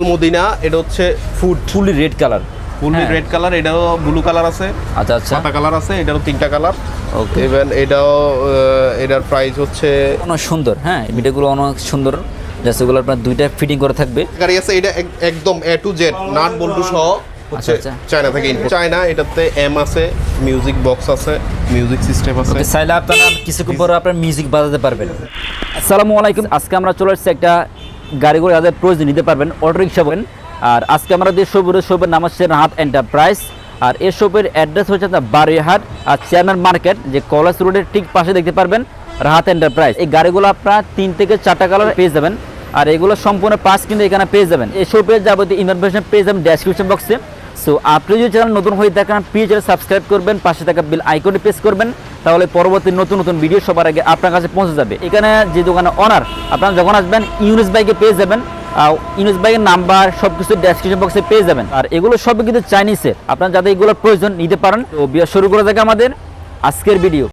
Medina এটা হচ্ছে food fully red colour হ্যাঁ। রেড কালার এটাও ব্লু কালার আছে। আচ্ছা আচ্ছা। সাদা কালার আছে এটারও তিনটা কালার ওকে ইভেন এটাও এটার প্রাইস হচ্ছে অনেক সুন্দর হ্যাঁ ভিডিওগুলো অনেক সুন্দর। জাস্ট আপনার দুইটা ফিটিং করে থাকবে। গাড়ি আছে এটা একদম এ টু জেড নাট বল্টু সহ হচ্ছে আচ্ছা, আচ্ছা। চায়না থেকে ইনপুট চায়না এটাতে এম আছে মিউজিক বক্স আছে মিউজিক সিস্টেম আছে। চাইলে আপনারা কিছুক্ষণ পরে আপনার মিউজিক বাজাতে পারবেন। আসসালামু আলাইকুম আজকে আমরা চলে এসেছি একটা গাড়ি করে যাদের প্রয়োজন নিতে পারবেন অটো রিক্সা বলেন। আর আজকে আমরা যে শোপের শোপের নাম হচ্ছে রাহাত এন্টারপ্রাইজ আর এ শোপের অ্যাড্রেস হচ্ছে আপনার বারুইহাট আর চেয়ারম্যান মার্কেট যে কলেজ রোডের ঠিক পাশে দেখতে পারবেন রাহাত এন্টারপ্রাইজ এই গাড়িগুলো আপনার তিন থেকে চারটা কালার পেয়ে যাবেন। আর এগুলো সম্পূর্ণ পাস কিন্তু এখানে পেয়ে যাবেন। এই শোপের যাবতীয় ইনফরমেশন পেয়ে যাবেন ডেসক্রিপশন বক্সে সো আপনি যদি চ্যানেল নতুন হয়ে থাকেন প্লিজ সাবস্ক্রাইব করবেন, পাশে থাকা বিল আইকনে প্রেস করবেন, তাহলে পরবর্তী নতুন নতুন ভিডিও সবার আগে আপনার কাছে পৌঁছে যাবে। এখানে যে দোকানে অনার আপনারা যখন আসবেন ইউনিস বাইকে পেয়ে যাবেন ইউনিস বাইকের নাম্বার সব কিছু ডেসক্রিপশন বক্সে পেয়ে যাবেন। আর এগুলো সব কিন্তু চাইনিজের আপনার যাদের এগুলোর প্রয়োজন নিতে পারেন। তো শুরু করে থাকে আমাদের আজকের ভিডিও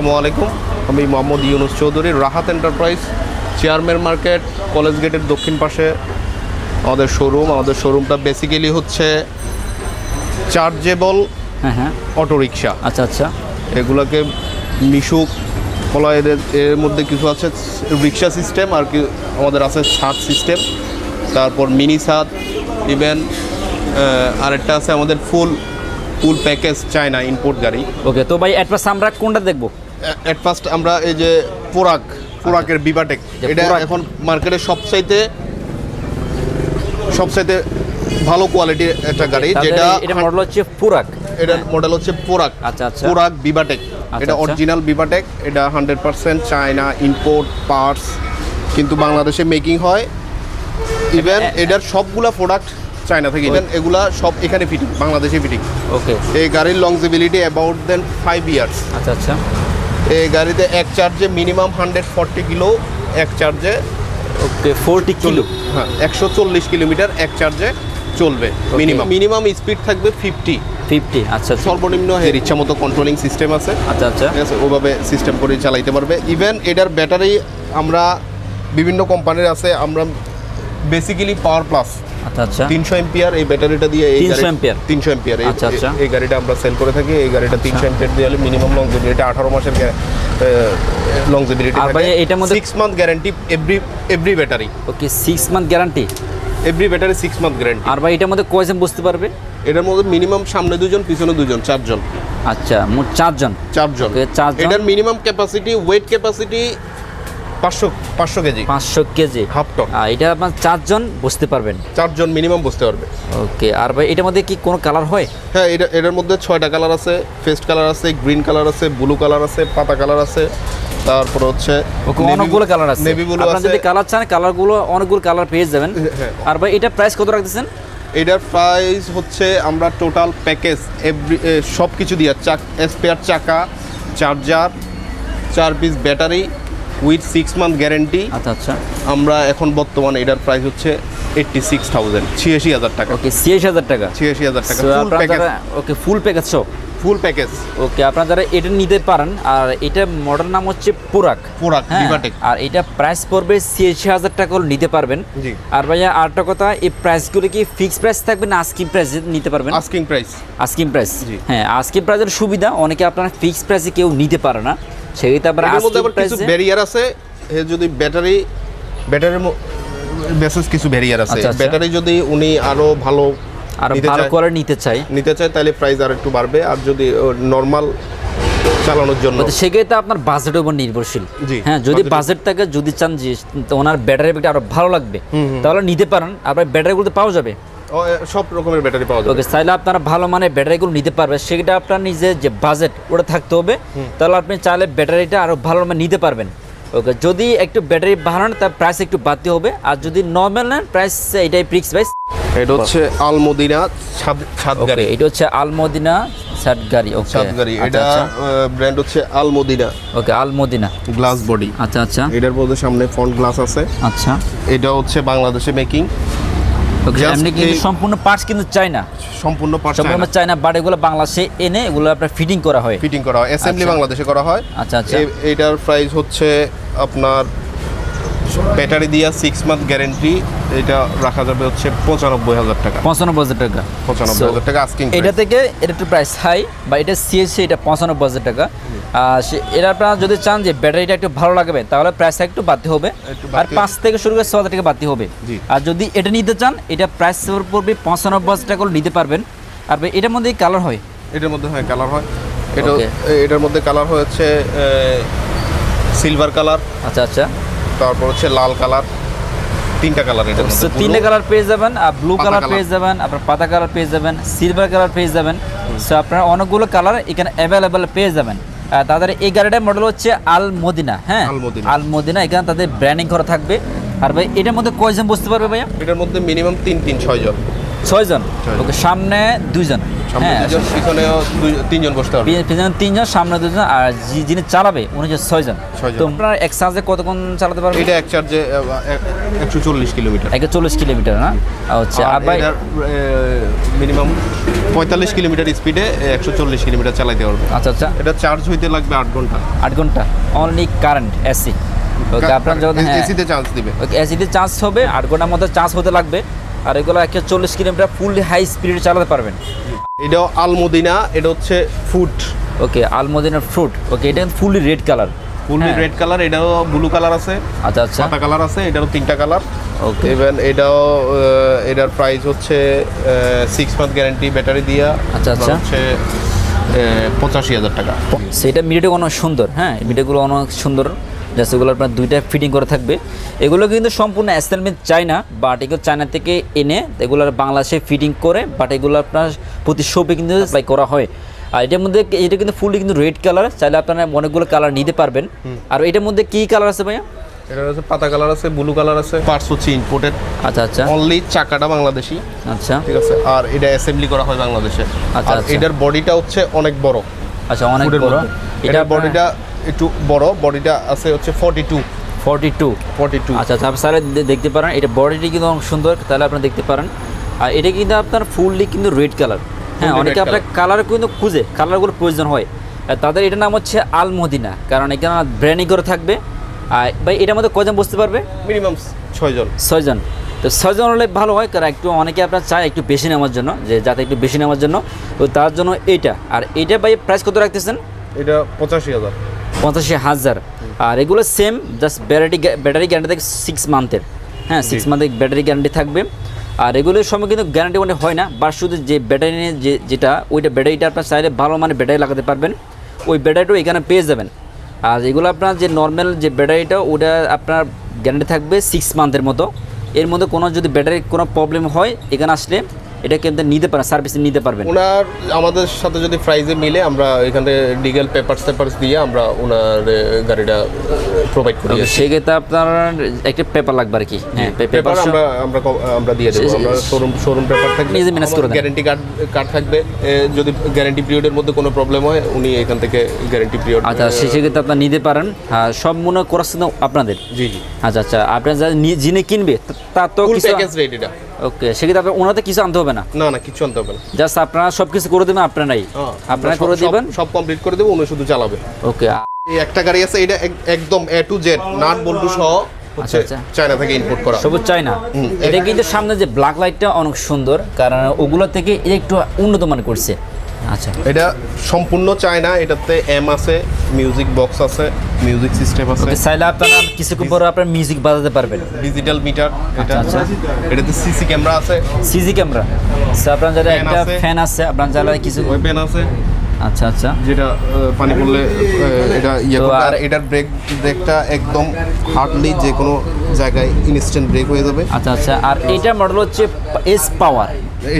আসসালামু আলাইকুম। আমি Mohammad Yunus Chowdhury Rahat enterprise chairman market college গেটের দক্ষিণ পাশে আমাদের শোরুম আমাদের শোরুমটা বেসিক্যালি হচ্ছে চার্জেবল হ্যাঁ হ্যাঁ। অটোরিকশা। আচ্ছা আচ্ছা। এগুলোকে মিশুক ফলা এদের এর মধ্যে কিছু আছে রিক্সা সিস্টেম আর কি আমাদের আছে ছাদ সিস্টেম তারপর মিনি ছাদ ইভেন আরেকটা আছে আমাদের full full package China import গাড়ি। ওকে তো ভাই অ্যাডভান্স আমরা কোনটা দেখব? অ্যাট ফার্স্ট আমরা এই যে পোরাক পোরাকের বিবাটেক এটা এখন মার্কেটে সবচাইতে সবচাইতে ভালো কোয়ালিটির একটা গাড়ি যেটা এটা মডেল হচ্ছে পুরাক। এটার মডেল হচ্ছে পোরাক আচ্ছা, আচ্ছা। পোরাক বিবাটেক আচ্ছা, এটা আচ্ছা। অরিজিনাল বিবাটেক এটা hundred percent China import parts কিন্তু বাংলাদেশে মেকিং হয়। ইভেন এটার সবগুলা প্রোডাক্ট চায়না থেকে ইভেন এগুলা সব এখানে ফিটিং বাংলাদেশে ফিটিং ওকে এই গাড়ির longevity about then five years আচ্ছা আচ্ছা। এই গাড়িতে এক চার্জে মিনিমাম হান্ড্রেড ফর্টি কিলো এক চার্জে ওকে ফোরটি কিলো হ্যাঁ একশো চল্লিশ কিলোমিটার এক চার্জে চলবে মিনিমাম মিনিমাম স্পিড থাকবে ফিফটি ফিফটি আচ্ছা আচ্ছা। সর্বনিম্ন এর ইচ্ছা মতো কন্ট্রোলিং সিস্টেম আছে। আচ্ছা আচ্ছা। ঠিক আছে ওভাবে সিস্টেম করে চালাইতে পারবে। ইভেন এটার ব্যাটারি আমরা বিভিন্ন কোম্পানির আছে আমরা বেসিক্যালি পাওয়ার প্লাস আচ্ছা আচ্ছা। তিনশো এম্পিয়ার এই ব্যাটারিটা দিয়ে এই 300 গাড়ি- 300 এম্পিয়ার আচ্ছা, আচ্ছা। এই গাড়িটা আমরা সেল করে থাকি এই গাড়িটা দিয়ে মিনিমাম এটা আঠারো মাসের আর ভাই এটার মধ্যে- six month guarantee every every battery okay month guarantee every battery six month guarantee আর ভাই এটার মধ্যে কয়জন বুঝতে পারবে? এটার মধ্যে মিনিমাম সামনে দুজন পিছনে দুজন চারজন। আচ্ছা মোট চারজন। চারজন। চারজন। এটার মিনিমাম ক্যাপাসিটি ওয়েট ক্যাপাসিটি পাঁচশো পাঁচশো কেজি। পাঁচশো কেজি। Half ton. এটা আপনার চারজন বুঝতে পারবেন? চারজন মিনিমাম বসতে পারবে। ওকে আর ভাই এটার মধ্যে কি কোনো কালার হয়? হ্যাঁ এটা এটার মধ্যে ছয়টা কালার আছে ফেস্ট কালার আছে গ্রিন কালার আছে ব্লু কালার আছে পাতা কালার আছে তারপর হচ্ছে অনেকগুলো কালার আছে। নেভি ব্লু আছে। যদি কালার চান কালারগুলো অনেকগুলো কালার পেয়ে যাবেন। হ্যাঁ। আর ভাই এটা প্রাইস কত রাখতেছেন? এটার প্রাইস হচ্ছে আমরা টোটাল প্যাকেজ এভরি সব কিছু দিয়ে চাক স্পেয়ার চাকা চার্জার চার piece battery with six month guarantee আচ্ছা আচ্ছা। আমরা এখন বর্তমানে এটার প্রাইস হচ্ছে এইট্টি সিক্স থাউজেন্ড ছিয়াশি হাজার টাকা। ওকে ছিয়াশি হাজার টাকা। ছিয়াশি হাজার টাকা ফুল প্যাকেজ ওকে ফুল প্যাকেজ সব? ফুল প্যাকেজ ওকে আপনারা যারা এটা নিতে পারেন আর এটা মডেল নাম হচ্ছে পুরাক। পুরাক, হ্যাঁ। আর এটা প্রাইস পড়বে ছিয়াশি হাজার টাকা নিতে পারবেন। আর ভাইয়া আরেকটা কথা এই প্রাইসগুলো কি ফিক্স প্রাইস থাকবে না আস্কিং প্রাইস নিতে পারবেন? Asking price asking price. হ্যাঁ আস্কিং প্রাইসের সুবিধা অনেকে আপনারা ফিক্স প্রাইসে কেউ নিতে পারে না। আবার কিছু ব্যারিয়ার আছে। যদি ব্যাটারি ব্যাটারির বেসিস কিছু ব্যারিয়ার আছে। আচ্ছা, আচ্ছা। ব্যাটারি যদি উনি আরও ভালো আর ভালো করে নিতে চাই নিতে চায় তাহলে প্রাইস আর একটু বাড়বে। আর যদি নর্মাল চালানোর জন্য সেক্ষেত্রে আপনার বাজেটের উপর নির্ভরশীল। হ্যাঁ যদি বাজেট থাকে যদি চান যে ওনার ব্যাটারি আরও ভালো লাগবে তাহলে নিতে পারেন। আপনার ব্যাটারিগুলো তো পাওয়া যাবে। সব রকমের ব্যাটারি পাওয়া যাবে। ওকে চাইলে আপনারা ভালো মানের ব্যাটারিগুলো নিতে পারবেন সেটা আপনার নিজের যে বাজেট ওটা থাকতে হবে। তাহলে আপনি চাইলে ব্যাটারিটা আরও ভালো মানে নিতে পারবেন। ওকে যদি একটু ব্যাটারি বাড়ান তার প্রাইস একটু বাড়তে হবে। আর যদি নর্মাল নেন প্রাইস এটাই ফিক্স প্রাইস এটা হচ্ছে আলমদিনা ছাদ ছাদ গাড়ি। এটা হচ্ছে আলমদিনা সাত গাড়ি ওকে। ছাদ গাড়ি। এটা ব্র্যান্ড হচ্ছে Almadina. Okay Almadina. Glass body আচ্ছা আচ্ছা। এটার মধ্যে সামনে ফ্রন্ট গ্লাস আছে। আচ্ছা। এটা হচ্ছে বাংলাদেশে মেকিং এমনি কিন্তু সম্পূর্ণ পার্টস কিন্তু চাই না সম্পূর্ণ পার্ট সম্পূর্ণ বাট এগুলো বাংলাদেশে এনে এগুলো আপনার ফিটিং করা হয়। ফিটিং করা হয়। অ্যাসেম্বলি আচ্ছা। বাংলাদেশে করা হয়। আচ্ছা আচ্ছা। এ- এটার প্রাইস হচ্ছে আপনার ব্যাটারি দিয়া সিক্স মান্থ গ্যারেন্টি এটা রাখা যাবে হচ্ছে পঁচানব্বই হাজার টাকা। পঁচানব্বই হাজার টাকা। পঁচানব্বই হাজার টাকা আস্কিং এটা থেকে এটা একটু প্রাইস হাই বা এটা সিএসসি এটা পঁচানব্বই হাজার টাকা। এটা আপনারা যদি চান যে ব্যাটারিটা একটু ভালো লাগবে তাহলে প্রাইসটা একটু বাড়তে হবে। আর পাঁচ থেকে শুরু করে ছ হাজার টাকা বাড়তে হবে। আর যদি এটা নিতে চান এটা প্রাইস পড়বে পঁচানব্বই হাজার টাকা করে নিতে পারবেন। আর এটার মধ্যে কালার হয়? এটার মধ্যে হয় কালার হয়। এটা এটার মধ্যে কালার হচ্ছে সিলভার কালার আচ্ছা আচ্ছা। তারপর হচ্ছে লাল কালার তিনটা কালার এটার তো তিনটে কালার পেয়ে যাবেন আর ব্লু কালার। পেয়ে যাবেন আপনার পাতা কালার পেয়ে যাবেন সিলভার কালার পেয়ে যাবেন। সো আপনারা অনেকগুলো কালার এখানে অ্যাভেলেবেল পেয়ে যাবেন। তাদের এই গাড়িটার মডেল হচ্ছে আল মদিনা হ্যাঁ? আল মদিনা। আল মদিনা এখানে তাদের ব্র্যান্ডিং করা থাকবে। আর ভাই এটার মধ্যে কয়জন বসতে পারবে ভাইয়া? এটার মধ্যে মিনিমাম তিন তিন ছয় জন ছয়জন। ছয়জন। ওকে সামনে দুইজন। হ্যাঁ পিছনেও তিনজন বসতে পিছনে তিনজন সামনে দুজন আর যিনি চালাবে উনি হচ্ছে ছয়জন। ছয়জন। তো আপনারা এক চার্জে কতক্ষণ চালাতে পারবেন এটা এক চার্জে একশো চল্লিশ কিলোমিটার। চল্লিশ কিলোমিটার না? আচ্ছা আর ভাই মিনিমাম পঁয়তাল্লিশ কিলোমিটার স্পিডে একশো চল্লিশ কিলোমিটার চালাইতে পারবে। আচ্ছা আচ্ছা। এটা চার্জ হইতে লাগবে আট ঘণ্টা। আট ঘণ্টা। অনলি কারেন্ট এসি আপনার যখন এসিতে চার্জ দিবে। এসিতে চার্জ হবে আট ঘণ্টার মধ্যে চার্জ হতে লাগবে। আর এগুলো একশো চল্লিশ কিলোমিটার ফুললি হাই স্পিডে চালাতে পারবেন। এটা আলমদিনা এটা হচ্ছে ফুড ওকে আলমদিনার ফ্রুট ওকে এটা ফুললি রেড কালার ফুল হ্যাঁ। রেড কালার এটাও ব্লু কালার আছে। আচ্ছা আচ্ছা। সাদা কালার আছে এটারও তিনটা কালার ওকে ইভেন এটাও এটার প্রাইস হচ্ছে সিক্স মান্থ গ্যারান্টি ব্যাটারি দিয়া আচ্ছা, আচ্ছা। হচ্ছে পঁচাশি হাজার টাকা। সেটা মিডিয়াটা অনেক সুন্দর হ্যাঁ মিডিয়াগুলো অনেক সুন্দর। জাস্ট এগুলো আপনার দুইটা ফিটিং করে থাকবে। এগুলো কিন্তু সম্পূর্ণ অ্যাসেম্বলি চায়না বাট এগুলো চায়না থেকে এনে এগুলো বাংলাদেশে ফিটিং করে বাট এগুলো আপনার প্রতি শপে কিন্তু অ্যাপ্লাই করা হয়। আর এটার মধ্যে এটা কিন্তু ফুললি কিন্তু রেড কালার চাইলে আপনারা অনেকগুলো কালার নিতে পারবেন। আর এটার মধ্যে কী কালার আছে ভাইয়া? এটার পাতা কালার আছে ব্লু কালার আছে পার্টস হচ্ছে ইম্পোর্টেড আচ্ছা আচ্ছা। অনলি চাকাটা বাংলাদেশি। আচ্ছা। ঠিক আছে? আর এটা অ্যাসেম্বলি করা হয় বাংলাদেশে। আচ্ছা, আচ্ছা। এটার বডিটা হচ্ছে অনেক বড়। আচ্ছা অনেক বড়। এটা বডিটা একটু বড় বডিটা আছে হচ্ছে forty two forty two forty two আচ্ছা আচ্ছা আপনি স্যার দেখতে পারেন এটা বডিটি কিন্তু অনেক সুন্দর তাহলে আপনি দেখতে পারেন। আর এটা কিন্তু আপনার ফুললি কিন্তু রেড কালার হ্যাঁ অনেকে আপনার কালার কিন্তু খুঁজে কালারগুলো প্রয়োজন হয়। তাদের এটার নাম হচ্ছে আলমদিনা কারণ এখানে ব্র্যান্ডিং করে থাকবে। আর ভাই এটার মধ্যে কজন বসতে পারবে? মিনিমাম ছয়জন। ছয়জন। তো ছয়জন হলে ভালো হয় কারণ একটু অনেকে আপনার চায় একটু বেশি নেওয়ার জন্য যে যাতে একটু বেশি নেওয়ার জন্য। তো তার জন্য এইটা। আর এটা ভাই প্রাইস কত রাখতেছেন? এটা পঁচাশি হাজার। পঁচাশি হাজার। আর এগুলো same just battery battery guarantee থাকে সিক্স মান্থের হ্যাঁ সিক্স মান্থের ব্যাটারি গ্যারান্টি থাকবে। আর এগুলোর সময় কিন্তু গ্যারান্টি মানে হয় না বা শুধু যে ব্যাটারি নিয়ে যে যেটা ওইটা ব্যাটারিটা আপনার চাইলে ভালো মানে ব্যাটারি লাগাতে পারবেন। ওই ব্যাটারিটাও এখানে পেয়ে যাবেন। আর এগুলো আপনার যে নর্মাল যে ব্যাটারিটা ওটা আপনার গ্যারান্টি থাকবে সিক্স মান্থের মতো। এর মধ্যে কোনো যদি ব্যাটারির কোনো প্রবলেম হয় এখানে আসলে এটা কিন্তু নিতে পারেন সার্ভিস নিতে পারবেন? ওনার আমাদের সাথে যদি প্রাইজে মিলে আমরা এখানে লিগেল পেপারস পেপারস দিয়ে আমরা ওনার গাড়িটা প্রোভাইড করি সেক্ষেত্রে আপনার একটা পেপার লাগবে আর কি। হ্যাঁ পেপার পেপার আমরা আমরা আমরা দিয়ে দেবো। আমরা শোরুম শোরুম পেপার থাকবে। নিজে manage করে দেন। গ্যারান্টি কার্ড কার্ড থাকবে। যদি গ্যারান্টি পিরিয়ডের মধ্যে কোনো প্রবলেম হয় উনি এখান থেকে গ্যারান্টি পিরিয়ড আচ্ছা সে সেক্ষেত্রে আপনার নিতে পারেন। হ্যাঁ সব মনে করাচ্ছে আপনাদের? জি জি। আচ্ছা আচ্ছা আপনার যা যিনি কিনবে তা- তার তো কিছু প্যাকেজ রেট এটা ওকে সেক্ষেত্রে আপনার ওনাতে কিছু আনতে হবে না? না না কিছু আনতে হবে না। জাস্ট আপনারা সব কিছু করে দেবেন আপনারাই। হ্যাঁ, আপনারা করে দিবেন? সব কমপ্লিট করে দেব উনি শুধু চালাবে। ওকে এই একটা গাড়ি আছে এটা একদম এ টু জেড নাট বল্টু সহ আচ্ছা, আচ্ছা। চায়না থেকে ইম্পোর্ট করা। সবুজ চাই এটা কিন্তু সামনে যে ব্ল্যাক লাইটটা অনেক সুন্দর কারণ ওগুলো থেকে একটু উন্নত মান করছে। আচ্ছা। এটা সম্পূর্ণ চায়না এটাতে এম আছে মিউজিক বক্স আছে মিউজিক সিস্টেম আছে। চাইলে আপনারা কিছুক্ষণ পরে আপনার মিউজিক বাজাতে পারবেন। ডিজিটাল মিটার এটা আচ্ছা, আচ্ছা। এটাতে সিসি ক্যামেরা আছে। সিজি ক্যামেরা আপনার যারা একটা ফ্যান আছে আপনার যারা কিছু ওয়েপেন আছে। আচ্ছা আচ্ছা। যেটা পানি পড়লে এটা ইয়ে আর- এটার ব্রেক ব্রেকটা একদম হার্ডলি যে কোনো জায়গায় ইনস্ট্যান্ট ব্রেক হয়ে যাবে। আচ্ছা আচ্ছা। আর এটা মডেল হচ্ছে S power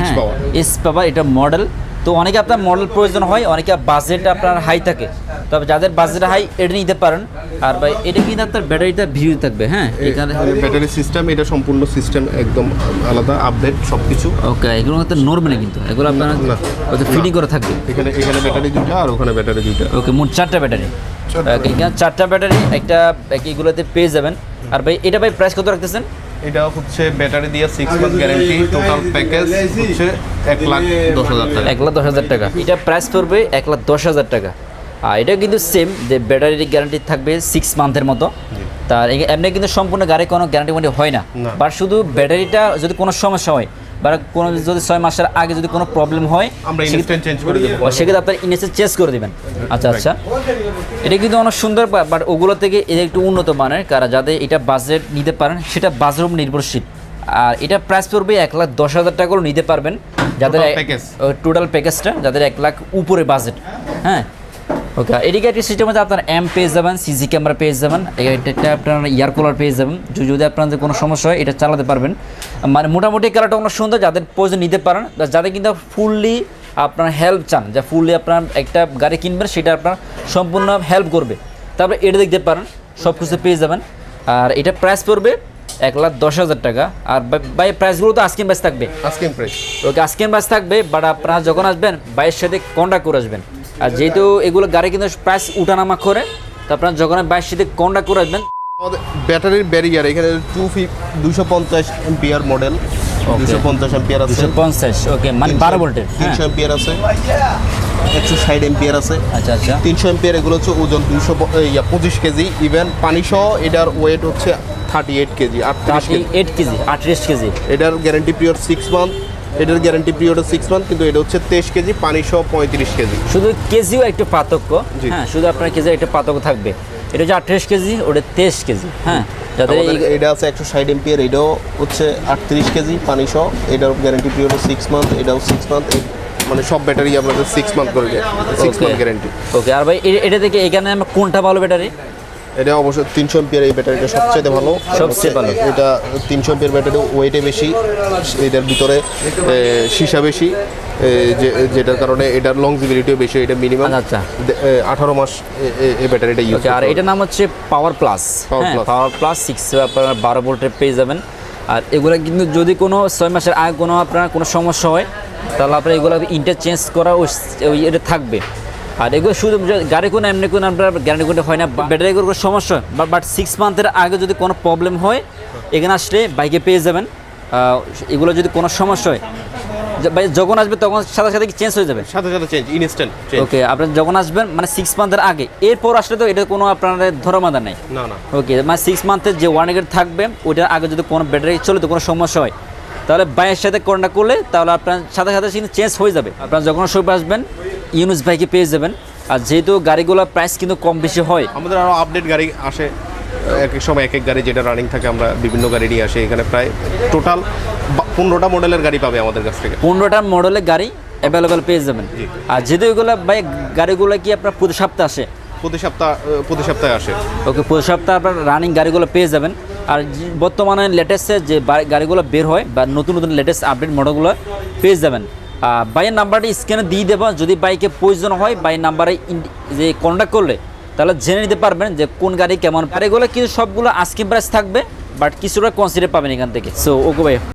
H power। S power এটা মডেল তো অনেকে আপনার মডেল প্রয়োজন হয় অনেকে বাজেট আপনার হাই থাকে। তবে যাদের বাজেট হাই এটা নিতে পারেন। আর ভাই এটা কিন্তু আপনার ব্যাটারিটা ভিউ থাকবে হ্যাঁ? এখানে ব্যাটারি সিস্টেম এটা সম্পূর্ণ সিস্টেম একদম আলাদা আপডেট সব কিছু ওকে এগুলো কিন্তু নড়বে না কিন্তু। এগুলো আপনার। ওতে ফিটিং করে থাকবে। এখানে এখানে ব্যাটারি দুটো আর ওখানে ব্যাটারি দুটো ওকে মোট চারটা ব্যাটারি এখানে চারটা ব্যাটারি একটা এগুলোতে পেয়ে যাবেন। আর ভাই এটা ভাই প্রাইস কত রাখতেছেন? এটা হচ্ছে ব্যাটারি দিয়ে six month guarantee total package হচ্ছে এক লাখ দশ হাজার টাকা। এক লাখ দশ হাজার টাকা। এটা প্রাইস পড়বে এক লাখ দশ হাজার টাকা। আর এটা কিন্তু সেম যে ব্যাটারির গ্যারান্টি থাকবে সিক্স মান্থের মতো। তার এমনি কিন্তু সম্পূর্ণ গাড়ি কোনো গ্যারান্টি মানে হয় না। না। বাট শুধু ব্যাটারিটা যদি কোনো সমস্যা হয় বা কোনো যদি ছয় মাসের আগে যদি কোনো প্রবলেম হয় আমরা সেক্ষেত্রে- ইনস্ট্যান্ট চেঞ্জ করে দেবো। সেক্ষেত্রে আপনার ইনেসে চেঞ্জ করে দিবেন। আচ্ছা আচ্ছা। এটা কিন্তু অনেক সুন্দর বাট ওগুলো থেকে এটা একটু উন্নত মানের কারণ যাদের এটা বাজেট নিতে পারেন সেটা বাজেট উপর নির্ভরশীল। আর এটা প্রাইস পড়বে এক লাখ দশ হাজার টাকা করে নিতে পারবেন। যাদের টোটাল প্যাকেজটা যাদের এক লাখ উপরে বাজেট হ্যাঁ ওকে একটা সিস্টেম আছে আপনার এম পেয়ে যাবেন সিসি ক্যামেরা পেয়ে যাবেন এটা আপনার ইয়ার কুলার পেয়ে যাবেন। যদি যদি আপনাদের কোনো সমস্যা হয় এটা চালাতে পারবেন। মানে মোটামুটি কালারটা অনেক সুন্দর যাদের প্রয়োজন নিতে পারেন যাদের কিন্তু ফুললি আপনার হেল্প চান যা ফুললি আপনার একটা গাড়ি কিনবেন সেটা আপনার সম্পূর্ণ হেল্প করবে। তারপরে এটা দেখতে পারেন সব কিছু পেয়ে যাবেন। আর এটা প্রাইস পড়বে এক লাখ দশ হাজার টাকা। আর বাই প্রাইসগুলো তো আজকে প্রাইস থাকবে। আস্কিং প্রাইস ওকে আজকে বাস থাকবে বাট আপনারা যখন আসবেন বাইয়ের সাথে কন্ট্যাক্ট করে আসবেন। আর যেহেতু এগুলো গাড়ি কিন্তু প্রাইস উঠানামা করে তো আপনারা যখন বাইয়ের সাথে কন্ট্যাক্ট করে আমাদের ব্যাটারির ব্যারিয়ার এখানে টু ফিফ দুশো পঞ্চাশ এম্পিয়ার মডেল দুশো পঞ্চাশ এম্পিয়ার আছে। পঞ্চাশ ওকে মানে বারো ভোল্টের হ্যাঁ। তিনশো এম্পিয়ার আছে। একশো ষাট এম্পিয়ার আছে। আচ্ছা আচ্ছা। তিনশো এম্পিয়ার এগুলো হচ্ছে ওজন দুশো পঁচিশ কেজি। ইভেন পানি সহ এটার ওয়েট হচ্ছে thirty eight KG eight KG. আটত্রিশ কেজি। এটার গ্যারান্টি পিরিয়ড সিক্স মান্থ এটার গ্যারান্টি পিরিয়ড সিক্স মান্থ কিন্তু এটা হচ্ছে তেইশ কেজি পানি সহ পঁয়ত্রিশ কেজি। শুধু কেজিও একটু পার্থক্য হ্যাঁ শুধু আপনার কেজি একটা পার্থক্য থাকবে। এটা হচ্ছে আটত্রিশ কেজি ওটা তেইশ কেজি হ্যাঁ যাদের এটা আছে একশো ষাট এম্পিয়ার এটাও হচ্ছে আটত্রিশ কেজি পানি সহ। এটার গ্যারান্টি পিরিয়ড সিক্স মান্থ এটাও সিক্স মান্থ মানে সব ব্যাটারি আপনাদের সিক্স মান্থ করে যায় সিক্স মান্থ গ্যারান্টি ওকে আর ভাই এটা থেকে এখানে আমার কোনটা ভালো ব্যাটারি এটা অবশ্যই তিনশো এম্পিয়ার এই ব্যাটারিটা সবচেয়ে ভালো। সবচেয়ে ভালো। এটা তিনশো এম্পিয়ার ব্যাটারি ওয়েটে বেশি এটার ভিতরে সীসা বেশি যে যেটার কারণে এটার লংজিবিলিটিও বেশি এটা মিনিমাম আচ্ছা, আচ্ছা। আঠারো মাস এই ব্যাটারিটা ইউজ আর এটার নাম হচ্ছে power plus power plus six আপনার বারো ভোল্টের পেয়ে যাবেন। আর এগুলো কিন্তু যদি কোনো ছয় মাসের আগে কোনো আপনার কোনো সমস্যা হয় তাহলে আপনার এগুলো ইন্টারচেঞ্জ করা ওই এটা থাকবে। আর এগুলো শুধু গাড়ি কোনো এমনি কোনো আপনার গ্যারান্টি কোনো হয় না ব্যাটারি কোনো সমস্যা হয়। বাট সিক্স মান্থের আগে যদি কোনো প্রবলেম হয় এখানে আসলে বাইকে পেয়ে যাবেন। এগুলো যদি কোনো সমস্যা হয় যখন আসবে তখন সাথে সাথে চেঞ্জ হয়ে যাবে? সাথে সাথে চেঞ্জ ইনস্ট্যান্ট ওকে আপনার যখন আসবেন মানে সিক্স মান্থের আগে এরপর আসলে তো এটা কোনো আপনার ধরমাদা নেই। না না। ওকে মানে সিক্স মান্থের যে ওয়ান ওয়ারেন্টি থাকবে ওইটার আগে যদি কোনো ব্যাটারি চলে তো কোনো সমস্যা হয়। তাহলে বাইয়ের সাথে কন্ট্যাক্ট করলে তাহলে আপনার সাথে সাথে কিন্তু চেঞ্জ হয়ে যাবে। আপনার যখন সব আসবেন ইউনুস বাইকে পেয়ে যাবেন। আর যেহেতু গাড়িগুলোর প্রাইস কিন্তু কম বেশি হয় আমাদের আরও আপডেট গাড়ি আসে এক এক সময় এক এক গাড়ি যেটা রানিং থাকে আমরা বিভিন্ন গাড়ি নিয়ে আসি। এখানে প্রায় টোটাল পনেরোটা মডেলের গাড়ি পাবে আমাদের কাছ থেকে। পনেরোটা মডেলের গাড়ি অ্যাভেলেবেল পেয়ে যাবেন। আর যেহেতু এগুলো ভাই গাড়িগুলো কি আপনার প্রতি সপ্তাহে আসে? প্রতি সপ্তাহ প্রতি সপ্তাহে আসে। ওকে প্রতি সপ্তাহে আপনার রানিং গাড়িগুলো পেয়ে যাবেন। আর বর্তমানে লেটেস্টে যে গাড়িগুলো বের হয় বা নতুন নতুন লেটেস্ট আপডেট মডেলগুলো পেয়ে যাবেন। বাইয়ের নাম্বারটা স্ক্যানে দিয়ে দেবো। যদি বাইকে প্রয়োজন হয় বাইয়ের নাম্বারে যে কন্ট্যাক্ট করলে, তাহলে জেনে নিতে পারবেন যে কোন গাড়ি কেমন। গাড়িগুলো কিন্তু সবগুলো আস্কিং প্রাইস থাকবে বাট কিছুটা কনসিডার পাবেন এখান থেকে। সো ওকে ভাই।